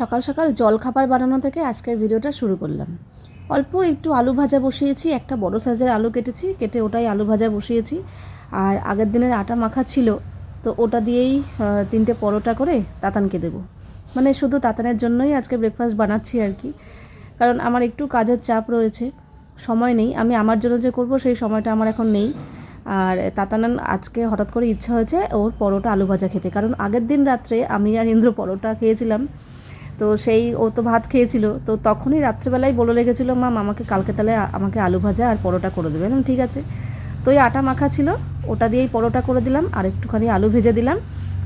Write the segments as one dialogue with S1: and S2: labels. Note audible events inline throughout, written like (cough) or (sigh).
S1: সকাল সকাল জল খাবার বানানো থেকে আজকের ভিডিওটা শুরু করলাম। অল্প একটু আলু ভাজা বসিয়েছি, একটা বড় সাইজের আলু কেটেছি, কেটে ওটাই আলু ভাজা বসিয়েছি। আর আগের দিনের আটা মাখা ছিল, তো ওটা দিয়েই তিনটে পরোটা করে তাতানকে দেবো। মানে শুধু তাতানের জন্যই আজকে ব্রেকফাস্ট বানাচ্ছি আর কি। কারণ আমার একটু কাজের চাপ রয়েছে, সময় নেই। আমি আমার জন্য যে করব, সেই সময়টা আমার এখন নেই। আর তাতানান আজকে হঠাৎ করে ইচ্ছা হয়েছে ওর পরোটা আলু ভাজা খেতে। কারণ আগের দিন রাত্রে আমি আর ইন্দ্র পরোটা খেয়েছিলাম। তো সেই ও তো ভাত খেয়েছিল। তো তখনই রাত্রেবেলায় বলে লেগেছিলো মা আমাকে কালকে তাহলে আমাকে আলু ভাজা আর পরোটা করে দেবে। ঠিক আছে। তো ওই আটা মাখা ছিল, ওটা দিয়েই পরোটা করে দিলাম, আর একটুখানি আলু ভেজে দিলাম।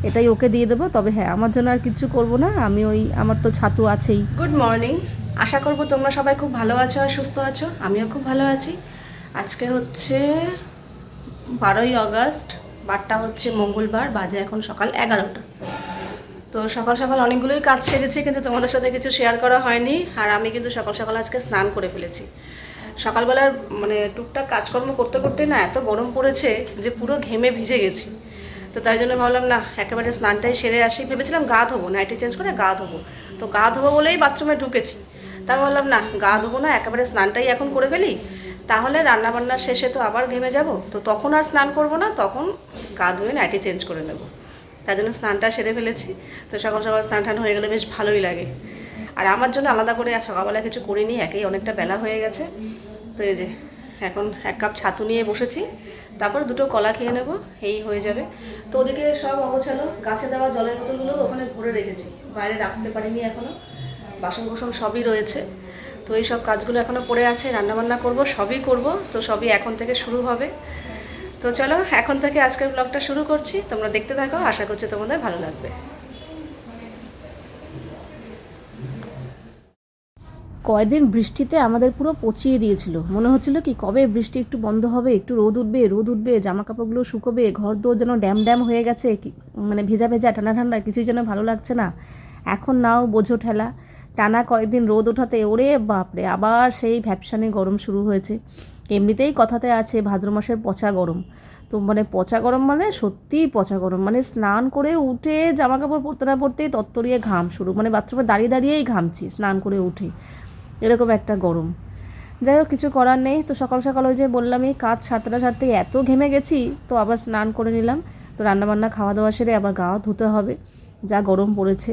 S1: এটাই ওকে দিয়ে দেবো, তবে হ্যাঁ আমার জন্য আর কিচ্ছু করব না, আমি ওই, আমার তো ছাতু আছেই। গুড মর্নিং আশা করব তোমরা সবাই খুব ভালো আছো আর সুস্থ আছো, আমিও খুব ভালো আছি। আজকে হচ্ছে বারোই অগস্ট বারটা হচ্ছে মঙ্গলবার, বাজে এখন সকাল এগারোটা। তো সকাল সকাল অনেকগুলোই কাজ সেরেছি, কিন্তু তোমাদের সাথে কিছু শেয়ার করা হয়নি। আর আমি কিন্তু সকাল সকাল আজকে স্নান করে ফেলেছি। সকালবেলার মানে টুকটাক কাজকর্ম করতে করতে না এত গরম পড়েছে যে পুরো ঘেমে ভিজে গেছি। তো তাই জন্য ভাবলাম, না, একেবারে স্নানটাই সেরে আসি। ভেবেছিলাম গা ধোবো নাইটি চেঞ্জ করে গা ধোবো। তো গা ধোবো বলেই বাথরুমে ঢুকেছি। তা ভাবলাম, না, গা ধোবো না, একেবারে স্নানটাই এখন করে ফেলি। তাহলে রান্নাবান্নার শেষে তো আবার ঘেমে যাব। তো তখন আর স্নান করব না, তখন গা ধুয়ে নাইটি চেঞ্জ করে নেব। তাই জন্য স্নানটা সেরে ফেলেছি। তো সকাল সকাল স্নান টান হয়ে গেলে বেশ ভালোই লাগে। আর আমার জন্য আলাদা করে আর সকালবেলা কিছু করিনি, একেই অনেকটা বেলা হয়ে গেছে। তো এই যে, এখন এক কাপ ছাতু নিয়ে বসেছি। তারপর দুটো কলা খেয়ে নেব, এই হয়ে যাবে। তো ওদিকে সব অগোছালো, গাছে দেওয়া জলের বোতলগুলো ওখানে ভরে রেখেছি। বাইরে রাখতে পারিনি এখনও বাসন কোসন সবই রয়েছে। তো এই সব কাজগুলো এখনও পড়ে আছে, রান্নাবান্না করব, সবই করব। তো সবই এখন থেকে শুরু হবে। তো চলো, এখন থেকে আজকের ব্লগটা শুরু করছি। তোমরা দেখতে থাকো, আশা করছি তোমাদের ভালো লাগবে। কয়দিন বৃষ্টিতে আমাদের পুরো পচিয়ে দিয়েছিল। মনে হচ্ছিল কি, কবে বৃষ্টি একটু বন্ধ হবে, একটু রোদ উঠবে রোদ উঠবে জামা কাপড়গুলো শুকোবে, ঘর দোর যেন ড্যাম ড্যাম হয়ে গেছে মানে ভেজা ভেজা, ঠান্ডা ঠান্ডা, কিছুই যেন ভালো লাগছে না। এখন নাও বোঝো ঠেলা। টানা কয়েকদিন রোদ ওঠাতে, ওরে বাপরে, আবার সেই ভ্যাপসানে গরম শুরু হয়েছে। এমনিতেই কথাতে আছে ভাদ্র মাসের পচা গরম। তো মানে পচা গরম মানে সত্যিই পচা গরম। মানে স্নান করে উঠে জামা কাপড় পরতে না পরতেই তত্তরিয়ে ঘাম শুরু। মানে বাথরুমে দাঁড়িয়ে দাঁড়িয়েই ঘামছি, স্নান করে উঠে। এরকম একটা গরম। যাই হোক, কিছু করার নেই। তো সকাল সকাল ওই যে বললাম এই কাজ সারতে না সারতে এত ঘেমে গেছি, তো আবার স্নান করে নিলাম। তো রান্নাবান্না খাওয়া দাওয়া সেরে আবার গাও ধুতে হবে, যা গরম পড়েছে।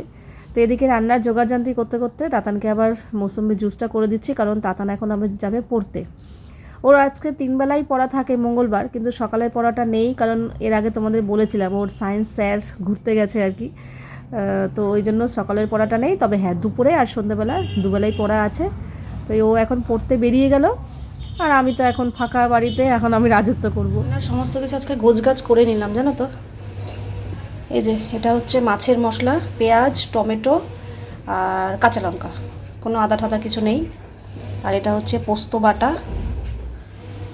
S1: তো এদিকে রান্নার জোগাড়জান্তি করতে করতে, তাতানকে আবার মৌসুমি জুসটা করে দিচ্ছি, কারণ তাতান এখন আবার যাবে পড়তে। ওর আজকে তিন বেলাই পড়া থাকে মঙ্গলবার, কিন্তু সকালের পড়াটা নেই, কারণ এর আগে তোমাদের বলেছিলাম, ওর সায়েন্স স্যার ঘুরতে গেছে আর কি। তো ওই জন্য সকালের পড়াটা নেই, তবে হ্যাঁ দুপুরে আর সন্ধ্যেবেলা দুবেলাই পড়া আছে। তো ও এখন পড়তে বেরিয়ে গেল, আর আমি তো এখন ফাঁকা বাড়িতে, এখন আমি রাজত্ব করব। সমস্ত কিছু আজকে গোছগাছ করে নিলাম, জানো তো? এই যে, এটা হচ্ছে মাছের মশলা, পেঁয়াজ, টমেটো আর কাঁচা লঙ্কা। কোনো আদা ঠাদা কিছু নেই। আর এটা হচ্ছে পোস্ত বাটা।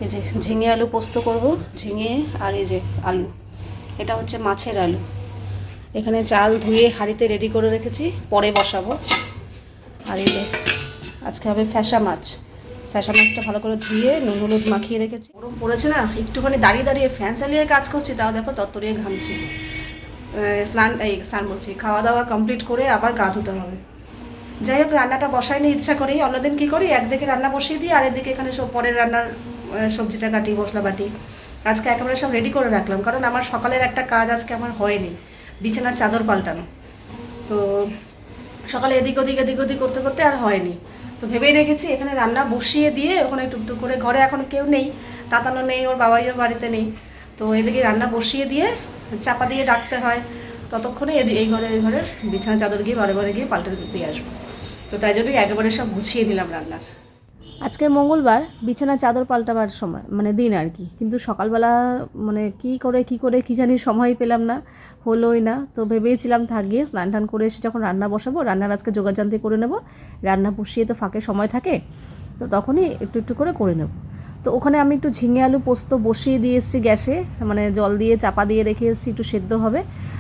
S1: এই যে ঝিঙে আলু পোস্ত করব, ঝিঙে আর এই যে আলু। এটা হচ্ছে মাছের আলু। এখানে চাল ধুয়ে হাঁড়িতে রেডি করে রেখেছি, পরে বসাবো। আর এই যে আজকে হবে ফ্যাসা মাছ। ফ্যাসা মাছটা ভালো করে ধুয়ে নুন হলুদ মাখিয়ে রেখেছি। গরম পড়েছে না, একটুখানি দাঁড়িয়ে দাঁড়িয়ে ফ্যান চালিয়ে কাজ করছি, তাও দেখো তত্তরিয়ে ঘামছি। স্নান, এই স্নান বলছি খাওয়া দাওয়া কমপ্লিট করে আবার গা ধুতে হবে। যাই হোক, রান্নাটা বসাই নিয়ে ইচ্ছা করেই, অন্যদিন কী করি? একদিকে রান্না বসিয়ে দিই আর এদিকে এখানে সব পরের রান্নার সবজিটা কাটি মশলা বাটি আজকে একেবারে সব রেডি করে রাখলাম, কারণ আমার সকালের একটা কাজ আজকে আমার হয়নি। বিছানার চাদর পাল্টানো। তো সকালে এদিক ওদিক এদিক ওদিক করতে করতে আর হয়নি। তো ভেবেই রেখেছি এখানে রান্না বসিয়ে দিয়ে ওখানে টুকটুক করে ঘরে এখন কেউ নেই, তাতানো নেই, ওর বাবাইও বাড়িতে নেই। তো এদিকে রান্না বসিয়ে দিয়ে চাপা দিয়ে ডাকতে হয়। ততক্ষণে এই ঘরে, এই ঘরের বিছানা চাদর গিয়ে বারে বারে গিয়ে পাল্টে দিয়ে আসব। তো তাই জন্যই একেবারে সব গুছিয়ে দিলাম রান্নার। আজকে মঙ্গলবার বিছানা চাদর পাল্টাবার সময় মানে দিন আর কি। কিন্তু সকালবেলা মানে কি করে কি করে, কি জানি সময় পেলাম না, হলোই না। তো ভেবেছিলাম থাকিয়ে স্নান টান করে এসে যখন রান্না বসাবো, রান্নার আজকে যোগাযান্তি করে নেব। রান্না বসিয়ে তো ফাঁকে সময় থাকে, তো তখনই একটু একটু করে করে নেব। তো ওখানে আমি একটু ঝিঙে আলু পোস্ত বসিয়ে দিয়ে এসেছি গ্যাসে মানে জল দিয়ে চাপা দিয়ে রেখে এসেছি, একটু সেদ্ধ হবে।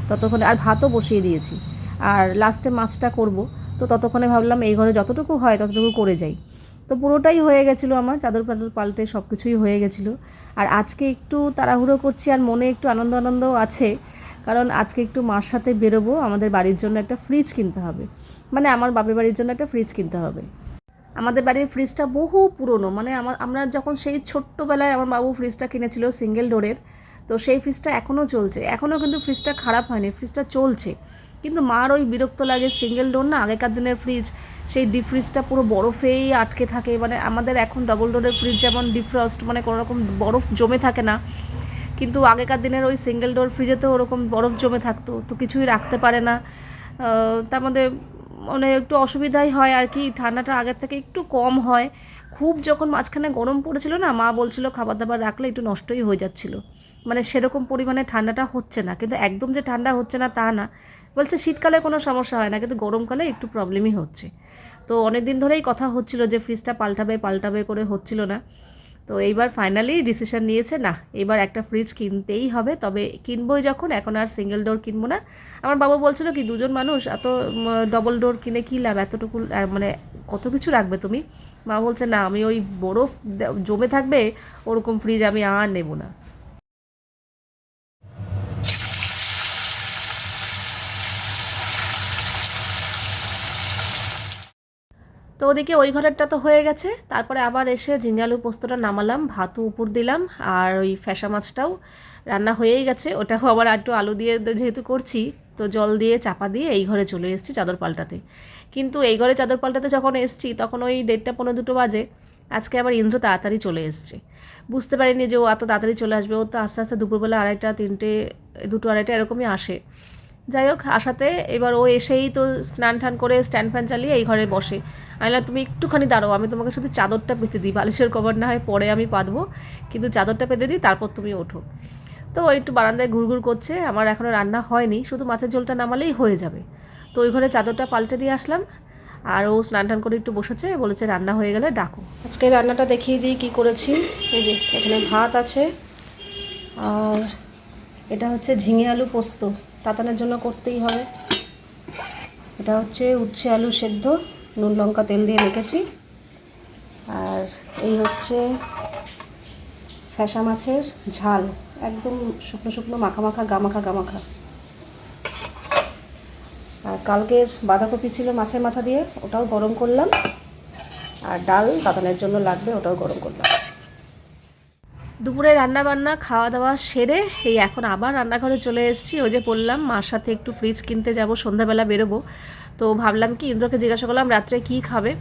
S1: ততক্ষণে আর ভাতও বসিয়ে দিয়েছি। আর লাস্টে মাছটা করব। তো ততক্ষণে ভাবলাম এই ঘরে যতটুকু হয় ততটুকু করে যাই। তো পুরোটাই হয়ে গেছিল আমার, চাদর পাদর পাল্টে সব কিছুই হয়ে গেছিল। আর আজকে একটু তাড়াহুড়ো করছি আর মনে একটু আনন্দ আনন্দও আছে, কারণ আজকে একটু মার সাথে বেরোবো, আমাদের বাড়ির জন্য একটা ফ্রিজ কিনতে হবে। মানে আমার বাপের বাড়ির জন্য একটা ফ্রিজ কিনতে হবে। আমাদের বাড়ির ফ্রিজটা বহু পুরনো মানে আমার আমরা যখন সেই ছোট্টবেলায় আমার বাবু ফ্রিজটা কিনেছিল সিঙ্গেল ডোরের তো সেই ফ্রিজটা এখনও চলছে। এখনও কিন্তু ফ্রিজটা খারাপ হয়নি ফ্রিজটা চলছে। কিন্তু মার ওই বিরক্ত লাগে সিঙ্গেল ডোর না, আগেকার দিনের ফ্রিজ সেই ডিপ ফ্রিজটা পুরো বরফেই আটকে থাকে। মানে আমাদের এখন ডবল ডোরের ফ্রিজ যেমন ডিফ্রস্ট মানে কোনো রকম বরফ জমে থাকে না। কিন্তু আগেকার দিনের ওই সিঙ্গেল ডোর ফ্রিজে তো ওরকম বরফ জমে থাকতো, তো কিছুই রাখতে পারে না। তার মধ্যে মানে একটু অসুবিধাই হয় আর কি, ঠান্ডাটা আগের থেকে একটু কম হয়। খুব যখন মাঝখানে গরম পড়েছিল না, মা বলছিল খাবার দাবার রাখলে একটু নষ্টই হয়ে যাচ্ছিল। মানে সেরকম পরিমাণে ঠান্ডাটা হচ্ছে না, কিন্তু একদম যে ঠান্ডা হচ্ছে না তা না। বলছে শীতকালে কোনো সমস্যা হয় না, কিন্তু গরমকালে একটু প্রবলেমই হচ্ছে। তো অনেক দিন ধরেই কথা হচ্ছিল যে ফ্রিজটা পাল্টাবে পাল্টাবে করে হচ্ছিল না। তো এইবার ফাইনালি ডিসিশন নিয়েছে, না, এবার একটা ফ্রিজ কিনতেই হবে। তবে কিনবোই যখন, এখন আর সিঙ্গেল ডোর কিনবো না। আমার বাবা বলছিল কি, দুজন মানুষ, এত ডবল ডোর কিনে কী লাভ? এতটুকু মানে কত কিছু রাখবে তুমি? মা বলছে, না, আমি ওই বরফ, জমে থাকবে, ওরকম ফ্রিজ আমি আর নেব না। তো ওদিকে ওই ঘরেরটা তো হয়ে গেছে। তারপরে আবার এসে ঝিঙ্গালু পোস্তটা নামালাম, ভাতও উপর দিলাম, আর ওই ফ্যাসা মাছটাও রান্না হয়েই গেছে। ওটাও আবার একটু আলু দিয়ে যেহেতু করছি, তো জল দিয়ে চাপা দিয়ে এই ঘরে চলে এসেছি চাদর পাল্টাতে। কিন্তু এই ঘরে চাদর পাল্টাতে যখন এসেছি, তখন ওই দেড়টা পনেরো দুটো বাজে। আজকে আবার ইন্দ্র তাড়াতাড়ি চলে এসছে। বুঝতে পারিনি যে ও এত তাড়াতাড়ি চলে আসবে। ও তো আস্তে আস্তে দুপুরবেলা আড়াইটা, তিনটে, দুটো আড়াইটা এরকমই আসে। যাই হোক, আসাতে এবার ও এসেই তো স্নান টান করে স্ট্যান্ড ফ্যান চালিয়ে এই ঘরে বসে। বললাম, তুমি একটুখানি দাঁড়াও আমি তোমাকে শুধু চাদরটা পেতে দিই বালিশের কভার না হয় পরে আমি পাতবো কিন্তু চাদরটা পেতে দিই তারপর তুমি ওঠো। তো একটু বারান্দায় ঘুরঘুর করছে আমার এখনও রান্না হয়নি শুধু মাছের ঝোলটা নামালেই হয়ে যাবে। তো ওই ঘরে চাদরটা পাল্টে দিয়ে আসলাম আর ও স্নান টান করে একটু বসেছে বলেছে রান্না হয়ে গেলে ডাকো। আজকে রান্নাটা দেখিয়ে দিই কী করেছি এই যে এখানে ভাত আছে আর এটা হচ্ছে ঝিঙে আলু পোস্ত তাতানের জন্য করতেই হবে। এটা হচ্ছে উচ্ছে আলু সেদ্ধ। নুন, লঙ্কা, তেল দিয়ে মেখেছি। আর এই হচ্ছে ফ্যাসা মাছের ঝাল। একদম শুকনো শুকনো, মাখা মাখা গামাখা গামাখা আর কালকের বাঁধাকপি ছিল মাছের মাথা দিয়ে, ওটাও গরম করলাম। আর ডাল দাদানের জন্য লাগবে, ওটাও গরম করলাম। দুপুরে রান্না বান্না খাওয়া দাওয়া সেরে এই এখন আবার রান্নাঘরে চলে এসেছি। ওই যে বললাম, মার সাথে একটু ফ্রিজ কিনতে যাব, সন্ধ্যাবেলা বেরোবো। তো ভাবলাম কি ইন্দ্রকে জিজ্ঞাসা করলাম, রাত্রে কী খাবে?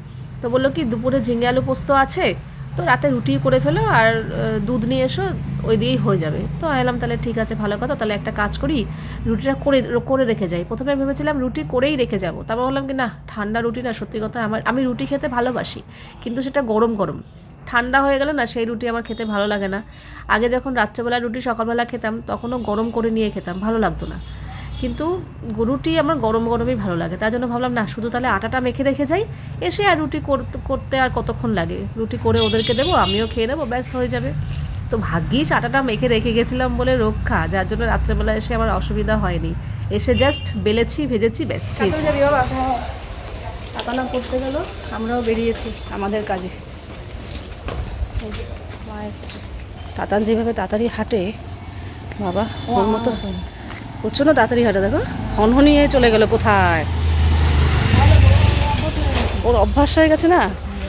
S1: তো বলল কি, দুপুরে ঝিঙে আলু পোস্ত আছে, তো রাতে রুটি করে ফেলো আর দুধ নিয়ে এসো, ওই দিয়েই হয়ে যাবে। তো এলাম তাহলে ঠিক আছে, ভালো কথা, তাহলে একটা কাজ করি, রুটিটা করে করে রেখে যাই। প্রথমে ভেবেছিলাম রুটি করেই রেখে যাব, তারপর বললাম কি, না, ঠান্ডা রুটি না, সত্যি কথা, আমার, আমি রুটি খেতে ভালোবাসি, কিন্তু সেটা গরম গরম। ঠান্ডা হয়ে গেলে না, সেই রুটি আমার খেতে ভালো লাগে না। আগে যখন রাত্রেবেলা রুটি, সকালবেলা খেতাম, তখনও গরম করে নিয়ে খেতাম, ভালো লাগতো না। কিন্তু রুটি আমার গরম গরমই ভালো লাগে। তার জন্য ভাবলাম না শুধু তাহলে আটাটা মেখে রেখে যাই এসে আর রুটি করতে আর কতক্ষণ লাগে? রুটি করে ওদেরকে দেবো আমিও খেয়ে নেব ব্যাস হয়ে যাবে। তো ভাগ্যিস আটাটা মেখে রেখে গেছিলাম বলে রক্ষা যার জন্য রাত্রেবেলা এসে আমার অসুবিধা হয়নি। এসে জাস্ট বেলেছি ভেজেছি ব্যাস যাবি। বাবা? আটানা করতে গেল আমরাও বেরিয়েছি আমাদের কাজে। মা এসছে। তাতান যেভাবে তাড়াতাড়ি হাঁটে বাবা ওর মতো প্রচণ্ড তাড়াতাড়ি হাঁটে, দেখো। হনহনিয়ে চলে গেল কোথায়? ওর অভ্যাস হয়ে গেছে না?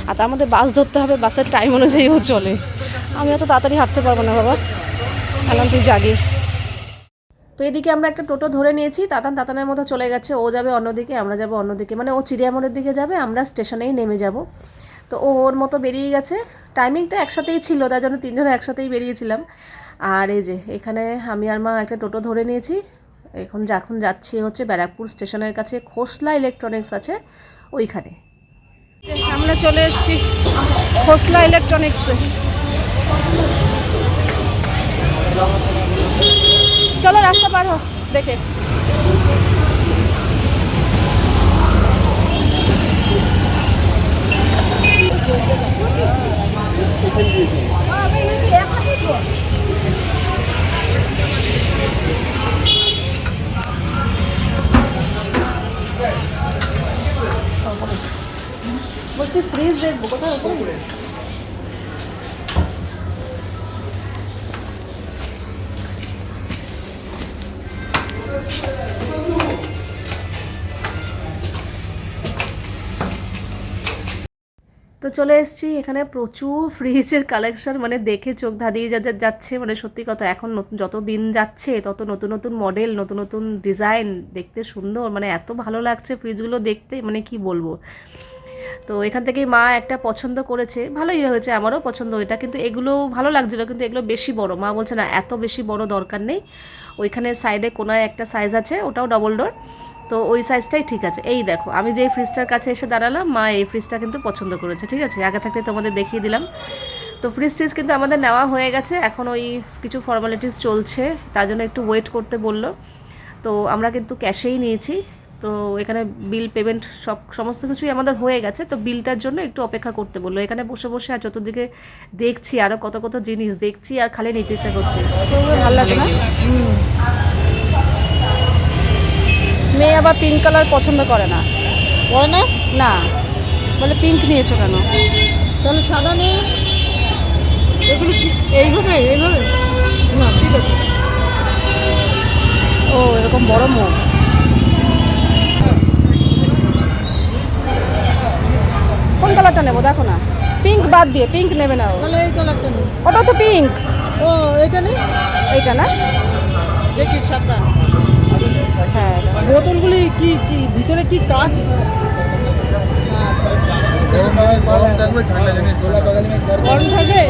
S1: আর তার মধ্যে বাস ধরতে হবে, বাসের টাইম অনুযায়ী ও চলে। আমি অত তাড়াতাড়ি হাঁটতে পারব না, বাবা। আলাম, তুই জাগি তো এদিকে আমরা একটা টোটো ধরে নিয়েছি, তাতান তাতানের মতো চলে গেছে। ও যাবে অন্যদিকে, আমরা যাব অন্যদিকে। মানে ও চিড়িয়ামোড়ের দিকে যাবে, আমরা স্টেশনেই নেমে যাব। তো ও ওর মতো বেরিয়ে গেছে। টাইমিংটা একসাথেই ছিল, তার জন্য তিনজনে একসাথেই বেরিয়েছিলাম। আর এই যে, এখানে আমি আর মা একটা টোটো ধরে নিয়েছি। এখন যখন যাচ্ছি হচ্ছে ব্যারাকপুর স্টেশনের কাছে। খোসলা ইলেকট্রনিক্স আছে ওইখানে। আমরা চলে এসেছি খোসলা ইলেকট্রনিক্সে চলো রাস্তা পার দেখে। বলছি ফ্রিজ দেখব কোথায় তো চলে এসেছি, এখানে প্রচুর ফ্রিজের কালেকশন মানে দেখে চোখ ধাঁধিয়ে যা, যা- যাচ্ছে মানে সত্যি কথা, এখন নতুন, যত দিন যাচ্ছে, তত নতুন নতুন মডেল নতুন নতুন ডিজাইন দেখতে সুন্দর মানে এত ভালো লাগছে ফ্রিজগুলো দেখতে মানে কি বলব? তো এখান থেকেই মা একটা পছন্দ করেছে। ভালোই হয়েছে আমারও পছন্দ এটা, কিন্তু এগুলো ভালো লাগছিল, কিন্তু এগুলো বেশি বড়। মা বলছে, না, এত বেশি বড় দরকার নেই। ওইখানে সাইডে কোনায় একটা সাইজ আছে, ওটাও ডবল ডোর তো ওই সাইজটাই ঠিক আছে। এই দেখো, আমি যে ফ্রিজটার কাছে এসে দাঁড়ালাম, মা এই ফ্রিজটা কিন্তু পছন্দ করেছে, ঠিক আছে? আগে থাকতে তোমাদের দেখিয়ে দিলাম। তো ফ্রিজ টিজ কিন্তু আমাদের নেওয়া হয়ে গেছে, এখন ওই কিছু ফর্মালিটিস চলছে, তার জন্য একটু ওয়েট করতে বলল। তো আমরা কিন্তু ক্যাশেই নিয়েছি। তো এখানে বিল পেমেন্ট সব সমস্ত কিছুই আমাদের হয়ে গেছে। তো বিলটার জন্য একটু অপেক্ষা করতে বলল। এখানে বসে বসে আর চতুর্দিকে দেখছি আরও কত কত জিনিস দেখছি আর খালি নিতে ইচ্ছা করছে। ভালো লাগে না? মেয়ে আবার পিঙ্ক কালার পছন্দ করে না।
S2: করে না?
S1: না। বলে পিঙ্ক নিয়েছো কেন?
S2: তাহলে সাদা নেই এগুলো এইভাবে এইভাবে? না ঠিক আছে।
S1: ও এরকম বড় মুখ। কোন কালারটা নেব? দেখো না। পিঙ্ক বাদ দিয়ে পিঙ্ক নেবে না
S2: তাহলে এই কালারটা নেই
S1: ওটা তো পিঙ্ক
S2: ও এটা নেই
S1: এইটা না?
S2: দেখি সাদা।
S1: হ্যাঁ
S2: বোতলগুলি কি কি ভিতরে কি কাজ?
S3: গরম থাকবে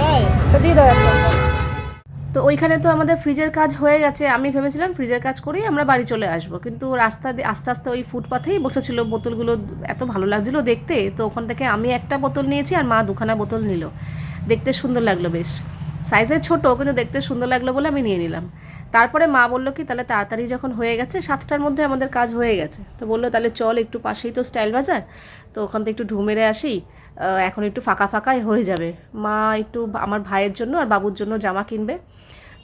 S2: তাই?
S1: দিয়ে দাও একটা। তো ওইখানে তো আমাদের ফ্রিজের কাজ হয়ে গেছে। আমি ভেবেছিলাম ফ্রিজের কাজ করেই আমরা বাড়ি চলে আসব। কিন্তু রাস্তা দিয়ে, আস্তে আস্তে ওই ফুটপাথেই বসেছিল। বোতলগুলো এত ভালো লাগছিল দেখতে। তো ওখান থেকে আমি একটা বোতল নিয়েছি আর মা দুখানা বোতল নিল। দেখতে সুন্দর লাগল বেশ। সাইজে ছোট, কিন্তু দেখতে সুন্দর লাগল বলে আমি নিয়ে নিলাম। তারপরে মা বলল কি, তাহলে তাড়াতাড়ি যখন হয়ে গেছে, সাতটার মধ্যে আমাদের কাজ হয়ে গেছে। তো বলল, তাহলে চল একটু পাশেই তো স্টাইল বাজার। তো ওখান থেকে একটু ঢুমেরে আসি। এখন একটু ফাঁকা ফাঁকাই হয়ে যাবে। মা একটু আমার ভাইয়ের জন্য আর বাবুর জন্য জামা কিনবে।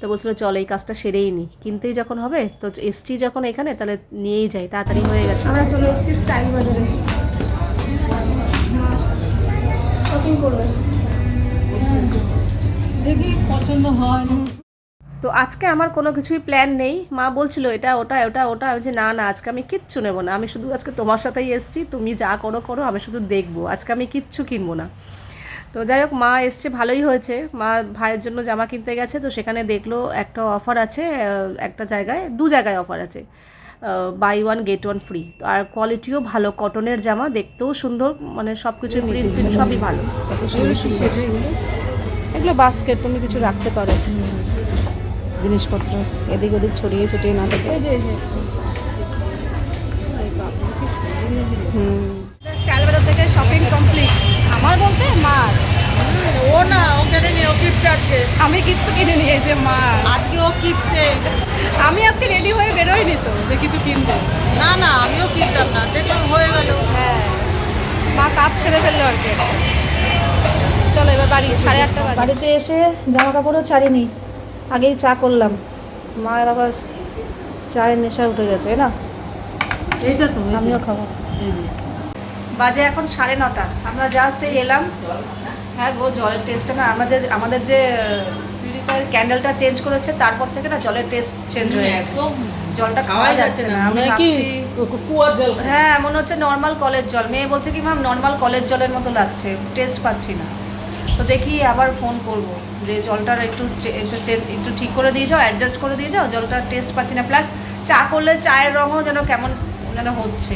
S1: তো বলছিল চল এই কাজটা সেরেই নি। কিনতেই যখন হবে তো এসছি যখন এখানে তাহলে নিয়েই যাই। তাড়াতাড়ি হয়ে গেছে। আমরা চলে এসছি স্টাইল বাজারে। শপিং করবে।
S2: দেখি পছন্দ হয়
S1: তো আজকে আমার কোনো কিছুই প্ল্যান নেই। মা বলছিল এটা ওটা ওটা ওটা। আমি যে না না আজকে আমি কিচ্ছু নেব না। আমি শুধু আজকে তোমার সাথেই এসছি। তুমি যা করো করো আমি শুধু দেখব। আজকে আমি কিচ্ছু কিনবো না। তো যাই হোক মা এসছে ভালোই হয়েছে। মা ভাইয়ের জন্য জামা কিনতে গেছে তো সেখানে দেখল একটা অফার আছে একটা জায়গায় দু জায়গায় অফার আছে। Buy one get one free তো আর কোয়ালিটিও ভালো কটনের জামা দেখতেও সুন্দর মানে সব কিছু সবই ভালো। এগুলো বাস্কেট তুমি কিছু রাখতে পারো। জিনিসপত্র এদিক ওদিক ছড়িয়ে ছড়িয়ে না থাকে। স্টাইল বাজার থেকে শপিং কমপ্লিট আমার বলতে মার।
S2: ও না ওখানে নেই ও গিফট আজকে।
S1: আমি কিচ্ছু কিনে নিয়ে যে মার।
S2: আজকে ও গিফটে
S1: আমি আজকে রেডি হয়ে বেরোইনি তো যে কিছু কিনবো।
S2: না না আমিও কিনতাম না দেখলাম হয়ে গেল।
S1: হ্যাঁ। মা কাজ সেরে ফেলল আর কি। চলো এবার বাড়ি সাড়ে আটটা বাড়িতে এসে জামা কাপড়ও ছাড়িনি। আগেই চা করলাম। মায়ের আবার চায়ের নেশা উঠে গেছে না?
S2: এইটা তো
S1: আমিও খাব। বাজে এখন সাড়ে নটা। আমরা জাস্ট এই এলাম। হ্যাঁ গো জলের টেস্টটা না আমাদের আমাদের যে পিউরিফায়ার ক্যান্ডেলটা চেঞ্জ করেছে তারপর থেকে না জলের টেস্ট চেঞ্জ হয়ে গেছে। জলটা খাওয়া যাচ্ছে না। আমি
S2: কি
S1: ভাবছি
S2: জল
S1: হ্যাঁ মনে হচ্ছে নর্মাল কলের জল। মেয়ে বলছে কি ম্যাম নর্মাল কলের জলের মতো লাগছে। টেস্ট পাচ্ছি না। তো দেখি আবার ফোন করব। যে জলটার একটু একটু ঠিক করে দিয়ে যাও অ্যাডজাস্ট করে দিয়ে যাও জলটার টেস্ট পাচ্ছি না। প্লাস চা করলে চায়ের রঙও যেন কেমন যেন হচ্ছে।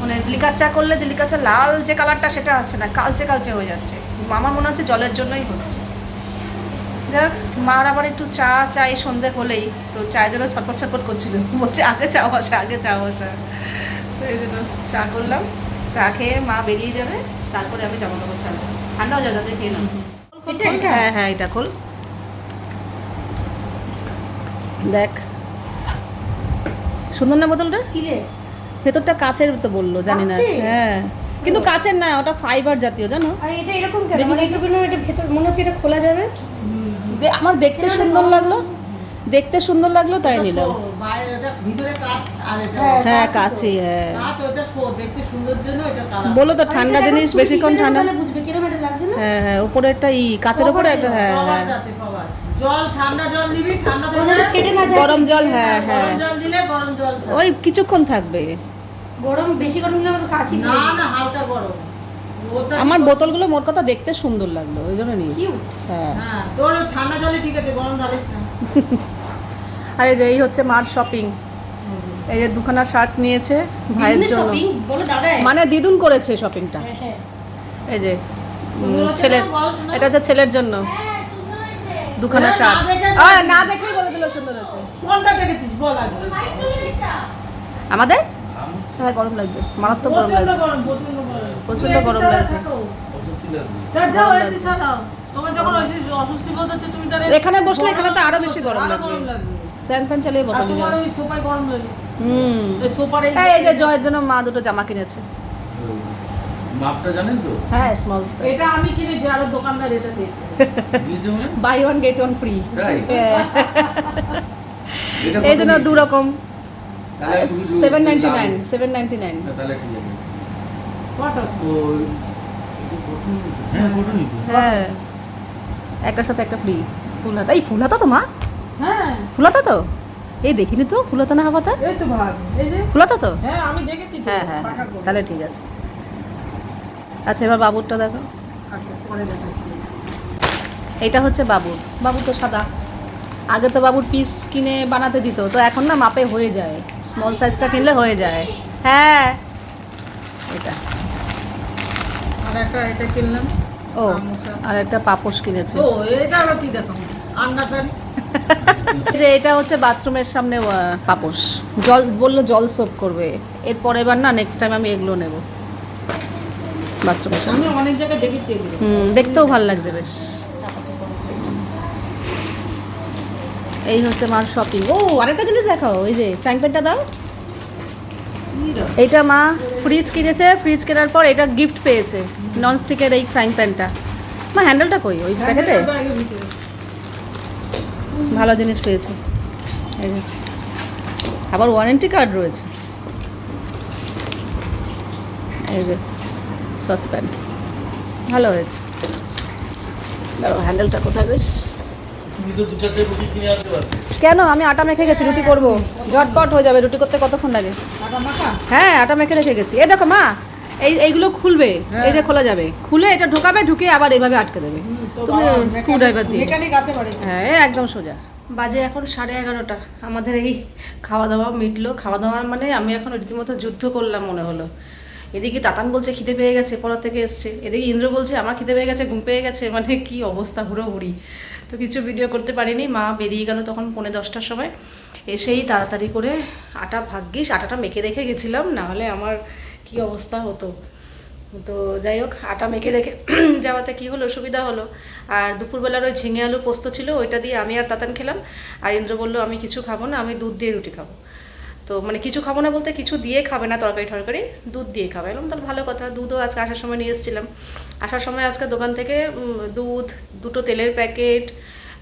S1: মানে লিকার চা করলে যে লিকার চা, লাল যে কালারটা সেটা আসছে না, কালচে কালচে হয়ে যাচ্ছে। আমার মনে হচ্ছে জলের জন্যই হচ্ছে। যাক, মার আবার একটু চা, চাই সন্ধে হলেই, তো চায়ের জন্য ছটপট ছটপট করছিল। (laughs) বলছে, আগে চা বসা, আগে চা বসা। তো এই জন্য চা করলাম। চা খেয়ে মা বেরিয়ে যাবে, তারপরে আমি জামা কাপড় ছাড়বো। ঠান্ডাও যাতে খেয়ে নাম হ্যাঁ হ্যাঁ এটা খোল। দেখ। সুন্দর না বোতলটা? ভেতরটা কাচের তো বলল জানি না। হ্যাঁ। কিন্তু কাচের না ওটা ফাইবার জাতীয় জানো?
S4: আর এটা এরকম কেন? মানে এটা ভেতর মনে হচ্ছে এটা খোলা যাবে।
S1: আমার দেখতে সুন্দর লাগল। দেখতে সুন্দর লাগল তাই নিলাম।
S2: বাইরে ওটা ভিতরে কাঁচ আর এটা
S1: হ্যাঁ হ্যাঁ
S2: কাঁচ ওটা। শো দেখতে সুন্দর জন্য এটা কালার
S1: বলো তো ঠান্ডা জিনিস বেশিক্ষণ ঠান্ডা
S4: বুঝবে? কীরকম এটা লাগছে না?
S1: হ্যাঁ হ্যাঁ উপরে একটা ই কাচের উপরে একটা হ্যাঁ হ্যাঁ
S2: জল ঠান্ডা জল নিবি ঠান্ডা
S4: ফেটে না যায়।
S1: গরম জল হ্যাঁ হ্যাঁ
S2: গরম জল দিলে গরম জল
S1: ওই কিছুক্ষণ থাকবে।
S4: গরম বেশি গরম দিলে আমার কাছি
S2: না না হালকা গরম।
S1: আমার বোতলগুলো মোট কথা দেখতে সুন্দর লাগল ওই জন্য নিয়েছি। হ্যাঁ।
S2: হ্যাঁ তোর ঠান্ডা জলে ঠিক আছে গরম ঢালিস না। (laughs)
S1: আর এই যে এই হচ্ছে মার শপিং এই যে দুখানা শার্ট নিয়েছে ভাইয়ের জন্য।
S4: শপিং বলে দাদা।
S1: মানে দিদুন করেছে শপিংটা
S4: হ্যাঁ
S1: এই যে ছেলের এটা হচ্ছে ছেলের জন্য। দুখানা
S2: হ্যাঁ,
S1: শার্ট
S2: দেখে-
S1: না দেখেই বলে দিল সুন্দর আছে
S2: কোনটা দেখেছিস? বল আগে।
S1: আমাদের? হ্যাঁ গরম লাগছে। মারাত্মক গরম লাগছে।
S2: প্রচণ্ড গরম।
S1: প্রচণ্ড গরম লাগছে। এখানে বসলে এখানে তো আরও বেশি গরম লাগবে। স্যান ফ্যান চালিয়ে বসে
S2: তোমার ওই সোফায় গরম লাগে
S1: হুম।
S2: ওই সোফার এই
S1: এই যে জয়ের জন্য মা দুটো জামা কিনেছে।
S3: মাপটা জানেন তো?
S1: হ্যাঁ স্মল
S2: এটা আমি কিনেছি আর দোকানদার এটা দিয়েছে।
S3: দিয়েছে
S1: buy one get one free
S3: তাই?
S1: এই জন্য? দু রকম seven ninety nine seven ninety nine
S3: তাহলে ঠিক আছে? হ্যাঁ
S1: হ্যাঁ। একটার সাথে একটা ফ্রি ফুল হাতা। এই ফুল হাতা তো মা।
S2: হ্যাঁ।
S1: ফুল হাতা তো? এই দেখিনি তো ফুল হাতা না হাফাতা
S2: এই তো ভাজ এই যে?
S1: ফুল হাতা তো?
S2: হ্যাঁ আমি দেখেছি
S1: হ্যাঁ হ্যাঁ হ্যাঁ, তাহলে ঠিক আছে। আচ্ছা এবার বাবুরটা দেখো।
S2: আচ্ছা পরে দেখাচ্ছি।
S1: এইটা হচ্ছে বাবুর। বাবু তো সাদা। আগে তো বাবুর পিস কিনে বানাতে দিত তো এখন না মাপে হয়ে যায়। স্মল সাইজটা কিনলে হয়ে যায়। হ্যাঁ। এটা।
S2: আর একটা এটা কিনলাম।
S1: ও আর একটা পাপোশ কিনেছে।
S2: ও এটা আবার কি দেখো? আন্না (laughs)
S1: যে এটা হচ্ছে বাথরুমের সামনে পাপোশ জল বলল জল সোপ করবে। এরপর এবার না নেক্সট টাইম আমি এগুলো নেব। বাথরুমের সামনে।
S2: অনেক জায়গায় দেখেছি
S1: হুম দেখতেও ভালো লাগবে বেশ। এই হচ্ছে মার শপিং ও আরেকটা জিনিস দেখাও এই যে ফ্রাইং প্যানটা দাও। এইটা মা ফ্রিজ কিনেছে। ফ্রিজ কেনার পর এটা গিফট পেয়েছে। ননস্টিকের এই ফ্রাইং প্যানটা মা হ্যান্ডেলটা কই? ওই প্যাকেটে। ভালো জিনিস পেয়েছি। এই যে। আবার ওয়ারেন্টি কার্ড রয়েছে। এই যে সসপ্যান ভালো হয়েছে। দাঁড়াও হ্যান্ডেলটা কোথায় বেশ?
S3: কেন
S1: আমি আটা মেখে গেছি রুটি করব। ঝটপট হয়ে যাবে রুটি করতে কতক্ষণ লাগে? হ্যাঁ আটা মেখে রেখে গেছি। এ দেখো মা এই এইগুলো খুলবে এই যে খোলা যাবে। খুলে এটা ঢোকাবে ঢুকে আবার এইভাবে আটকে দেবে। তুমি স্ক্রু ড্রাইভার দিয়ে
S2: মেকানিক আছে বাড়িতে।
S1: হ্যাঁ একদম সোজা। বাজে এখন সাড়ে এগারোটা। আমাদের এই খাওয়া দাওয়া মিটলো। খাওয়া দাওয়া মানে আমি এখন রীতিমতো যুদ্ধ করলাম মনে হলো। এদিকে তাতান বলছে খিদে পেয়ে গেছে পড়া থেকে এসছে। এদিকে ইন্দ্র বলছে আমার খিদে পেয়ে গেছে ঘুম পেয়ে গেছে। মানে কি অবস্থা হুড়োহুড়ি। তো কিছু ভিডিও করতে পারিনি। মা বেরিয়ে গেল তখন পৌনে দশটার সময়। এসেই তাড়াতাড়ি করে আটা ভাগ্যিস আটাটা মেখে রেখে গেছিলাম। নাহলে আমার কি অবস্থা হতো? তো যাই হোক, আটা মেখে রেখে (clears throat) যাওয়াতে কী হলো সুবিধা হলো। আর দুপুরবেলার ওই ঝিঙে আলু পোস্ত ছিল, ওইটা দিয়ে আমি আর তাতান খেলাম। আর ইন্দ্র বলল, আমি কিছু খাব না, আমি দুধ দিয়ে রুটি খাব। তো মানে কিছু খাব না বলতে কিছু দিয়ে খাবে না তরকারি টরকারি দুধ দিয়ে খাবে। এরকম তাহলে ভালো কথা, দুধও আজকে আসার সময় নিয়ে এসেছিলাম। আসার সময় আজকে দোকান থেকে দুধ, দুটো তেলের প্যাকেট,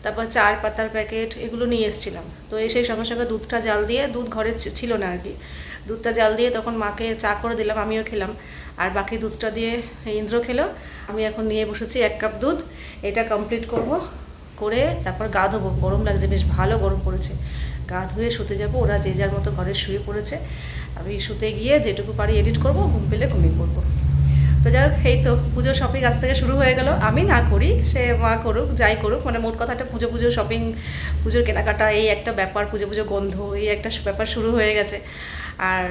S1: তারপর চার পাতার প্যাকেট, এগুলো নিয়ে এসেছিলাম। তো এসে সঙ্গে সঙ্গে দুধটা জাল দিয়ে, দুধ ঘরে ছিল না আর কি। দুধটা জাল দিয়ে তখন মাকে চা করে দিলাম, আমিও খেলাম। আর বাকি দুধটা দিয়ে ইন্দ্র খেলো। আমি এখন নিয়ে বসেছি এক কাপ দুধ। এটা কমপ্লিট করব, করে তারপর গা ধোবো। গরম লাগছে, বেশ ভালো গরম পড়েছে। গা ধুয়ে শুতে যাব। ওরা যে যার মতো ঘরে শুয়ে পড়েছে। আমি শুতে গিয়ে যেটুকু পারি এডিট করব, ঘুম পেলে ঘুমিয়ে পড়ব। তো যাই হোক, এই তো পুজোর শপিং আজ থেকে শুরু হয়ে গেল। আমি না করি, সে মা করুক, যাই করুক। মানে মোট কথা একটা পুজো পুজো শপিং পুজোর কেনাকাটা, এই একটা ব্যাপার, পুজো পুজো গন্ধ, এই একটা ব্যাপার শুরু হয়ে গেছে। আর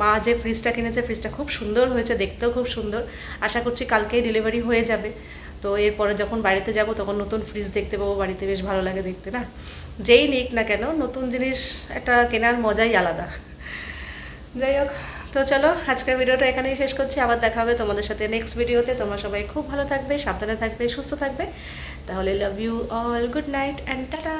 S1: মা যে ফ্রিজটা কিনেছে ফ্রিজটা খুব সুন্দর হয়েছে, দেখতেও খুব সুন্দর। আশা করছি কালকেই ডেলিভারি হয়ে যাবে। তো এরপরে যখন বাড়িতে যাব, তখন নতুন ফ্রিজ দেখতে পাবো, বাড়িতে বেশ ভালো লাগে দেখতে, না? যেই নিক না কেন, নতুন জিনিস একটা কেনার মজাই আলাদা। যাই হোক, তো চলো, আজকের ভিডিওটা এখানেই শেষ করছি। আবার দেখা হবে তোমাদের সাথে নেক্সট ভিডিওতে তোমরা সবাই খুব ভালো থাকবে, সাবধানে থাকবে, সুস্থ থাকবে। তাহলে love you all good night and tata